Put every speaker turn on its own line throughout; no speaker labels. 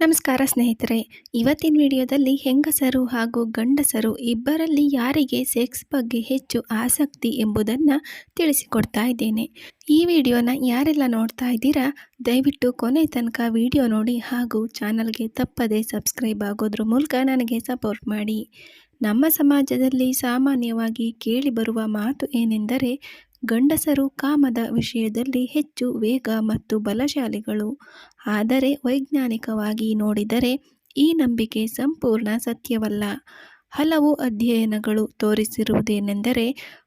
ನಮಸ್ಕಾರ ಸ್ನೇಹಿತರೆ. ಇವತ್ತಿನ ವಿಡಿಯೋದಲ್ಲಿ ಹೆಂಗಸರು ಹಾಗೂ ಗಂಡಸರು ಇಬ್ಬರಲ್ಲಿ ಯಾರಿಗೆ ಸೆಕ್ಸ್ ಬಗ್ಗೆ ಹೆಚ್ಚು ಆಸಕ್ತಿ ಎಂಬುದನ್ನು ತಿಳಿಸಿಕೊಡ್ತಾ ಇದ್ದೇನೆ. ಈ ವಿಡಿಯೋನ ಯಾರೆಲ್ಲ ನೋಡ್ತಾ ಇದ್ದೀರಾ, ದಯವಿಟ್ಟು ಕೊನೆ ತನಕ ವಿಡಿಯೋ ನೋಡಿ ಹಾಗೂ ಚಾನಲ್ಗೆ ತಪ್ಪದೆ ಸಬ್ಸ್ಕ್ರೈಬ್ ಆಗೋದ್ರ ಮೂಲಕ ನನಗೆ ಸಪೋರ್ಟ್ ಮಾಡಿ. ನಮ್ಮ ಸಮಾಜದಲ್ಲಿ ಸಾಮಾನ್ಯವಾಗಿ ಕೇಳಿಬರುವ ಮಾತು ಏನೆಂದರೆ ಗಂಡಸರು ಕಾಮದ ವಿಷಯದಲ್ಲಿ ಹೆಚ್ಚು ವೇಗ ಮತ್ತು ಬಲಶಾಲಿಗಳು. ಆದರೆ ವೈಜ್ಞಾನಿಕವಾಗಿ ನೋಡಿದರೆ ಈ ನಂಬಿಕೆ ಸಂಪೂರ್ಣ ಸತ್ಯವಲ್ಲ. ಹಲವು ಅಧ್ಯಯನಗಳು ತೋರಿಸಿರುವುದೇನೆಂದರೆ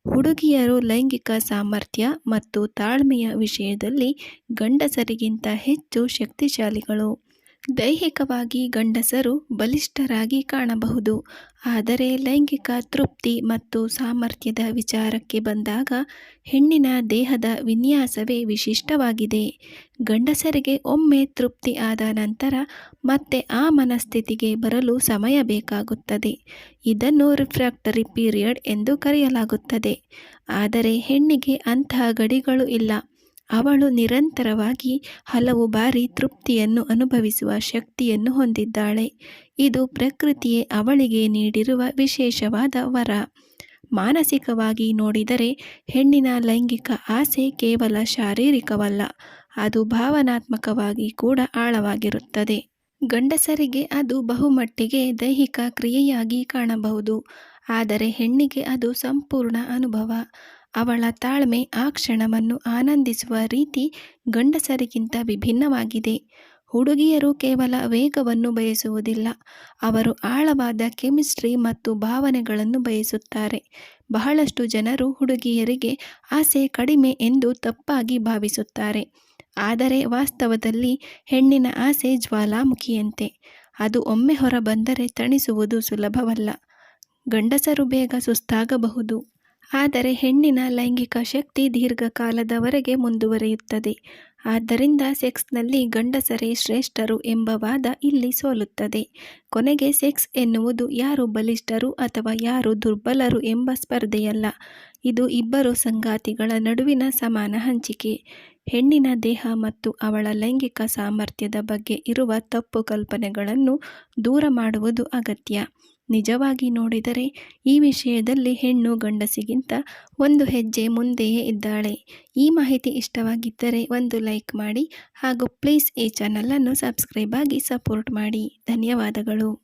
ಹುಡುಗಿಯರು ಲೈಂಗಿಕ ಸಾಮರ್ಥ್ಯ ಮತ್ತು ತಾಳ್ಮೆಯ ವಿಷಯದಲ್ಲಿ ಗಂಡಸರಿಗಿಂತ ಹೆಚ್ಚು ಶಕ್ತಿಶಾಲಿಗಳು. ದೈಹಿಕವಾಗಿ ಗಂಡಸರು ಬಲಿಷ್ಠರಾಗಿ ಕಾಣಬಹುದು. ಆದರೆ ಲೈಂಗಿಕ ತೃಪ್ತಿ ಮತ್ತು ಸಾಮರ್ಥ್ಯದ ವಿಚಾರಕ್ಕೆ ಬಂದಾಗ ಹೆಣ್ಣಿನ ದೇಹದ ವಿನ್ಯಾಸವೇ ವಿಶಿಷ್ಟವಾಗಿದೆ. ಗಂಡಸರಿಗೆ ಒಮ್ಮೆ ತೃಪ್ತಿ ಆದ ನಂತರ ಮತ್ತೆ ಆ ಮನಸ್ಥಿತಿಗೆ ಬರಲು ಸಮಯ ಬೇಕಾಗುತ್ತದೆ. ಇದನ್ನು ರಿಫ್ರಾಕ್ಟರಿ ಪೀರಿಯಡ್ ಎಂದು ಕರೆಯಲಾಗುತ್ತದೆ. ಆದರೆ ಹೆಣ್ಣಿಗೆ ಅಂತಹ ಗಡಿಗಳು ಇಲ್ಲ. ಅವಳು ನಿರಂತರವಾಗಿ ಹಲವು ಬಾರಿ ತೃಪ್ತಿಯನ್ನು ಅನುಭವಿಸುವ ಶಕ್ತಿಯನ್ನು ಹೊಂದಿದ್ದಾಳೆ. ಇದು ಪ್ರಕೃತಿಯೇ ಅವಳಿಗೆ ನೀಡಿರುವ ವಿಶೇಷವಾದ ವರ. ಮಾನಸಿಕವಾಗಿ ನೋಡಿದರೆ ಹೆಣ್ಣಿನ ಲೈಂಗಿಕ ಆಸೆ ಕೇವಲ ಶಾರೀರಿಕವಲ್ಲ, ಅದು ಭಾವನಾತ್ಮಕವಾಗಿ ಕೂಡ ಆಳವಾಗಿರುತ್ತದೆ. ಗಂಡಸರಿಗೆ ಅದು ಬಹುಮಟ್ಟಿಗೆ ದೈಹಿಕ ಕ್ರಿಯೆಯಾಗಿ ಕಾಣಬಹುದು, ಆದರೆ ಹೆಣ್ಣಿಗೆ ಅದು ಸಂಪೂರ್ಣ ಅನುಭವ. ಅವಳ ತಾಳ್ಮೆ ಆ ಕ್ಷಣವನ್ನು ಆನಂದಿಸುವ ರೀತಿ ಗಂಡಸರಿಗಿಂತ ವಿಭಿನ್ನವಾಗಿದೆ. ಹುಡುಗಿಯರು ಕೇವಲ ವೇಗವನ್ನು ಬಯಸುವುದಿಲ್ಲ. ಅವರು ಆಳವಾದ ಕೆಮಿಸ್ಟ್ರಿ ಮತ್ತು ಭಾವನೆಗಳನ್ನು ಬಯಸುತ್ತಾರೆ. ಬಹಳಷ್ಟು ಜನರು ಹುಡುಗಿಯರಿಗೆ ಆಸೆ ಕಡಿಮೆ ಎಂದು ತಪ್ಪಾಗಿ ಭಾವಿಸುತ್ತಾರೆ. ಆದರೆ ವಾಸ್ತವದಲ್ಲಿ ಹೆಣ್ಣಿನ ಆಸೆ ಜ್ವಾಲಾಮುಖಿಯಂತೆ. ಅದು ಒಮ್ಮೆ ಹೊರಬಂದರೆ ತಣಿಸುವುದು ಸುಲಭವಲ್ಲ. ಗಂಡಸರು ಬೇಗ ಸುಸ್ತಾಗಬಹುದು. ಆದರೆ ಹೆಣ್ಣಿನ ಲೈಂಗಿಕ ಶಕ್ತಿ ದೀರ್ಘಕಾಲದವರೆಗೆ ಮುಂದುವರಿಯುತ್ತದೆ. ಆದ್ದರಿಂದ ಸೆಕ್ಸ್ನಲ್ಲಿ ಗಂಡಸರೇ ಶ್ರೇಷ್ಠರು ಎಂಬ ವಾದ ಇಲ್ಲಿ ಸೋಲುತ್ತದೆ. ಕೊನೆಗೆ ಸೆಕ್ಸ್ ಎನ್ನುವುದು ಯಾರು ಬಲಿಷ್ಠರು ಅಥವಾ ಯಾರು ದುರ್ಬಲರು ಎಂಬ ಸ್ಪರ್ಧೆಯಲ್ಲ. ಇದು ಇಬ್ಬರು ಸಂಗಾತಿಗಳ ನಡುವಿನ ಸಮಾನ ಹಂಚಿಕೆ. ಹೆಣ್ಣಿನ ದೇಹ ಮತ್ತು ಅವಳ ಲೈಂಗಿಕ ಸಾಮರ್ಥ್ಯದ ಬಗ್ಗೆ ಇರುವ ತಪ್ಪು ಕಲ್ಪನೆಗಳನ್ನು ದೂರ ಮಾಡುವುದು ಅಗತ್ಯ. ನಿಜವಾಗಿ ನೋಡಿದರೆ ಈ ವಿಷಯದಲ್ಲಿ ಹೆಣ್ಣು ಗಂಡಸಿಗಿಂತ ಒಂದು ಹೆಜ್ಜೆ ಮುಂದೆಯೇ ಇದ್ದಾಳೆ. ಈ ಮಾಹಿತಿ ಇಷ್ಟವಾಗಿದ್ದರೆ ಒಂದು ಲೈಕ್ ಮಾಡಿ ಹಾಗೂ ಪ್ಲೀಸ್ ಈ ಚಾನಲನ್ನು ಸಬ್ಸ್ಕ್ರೈಬ್ ಆಗಿ ಸಪೋರ್ಟ್ ಮಾಡಿ. ಧನ್ಯವಾದಗಳು.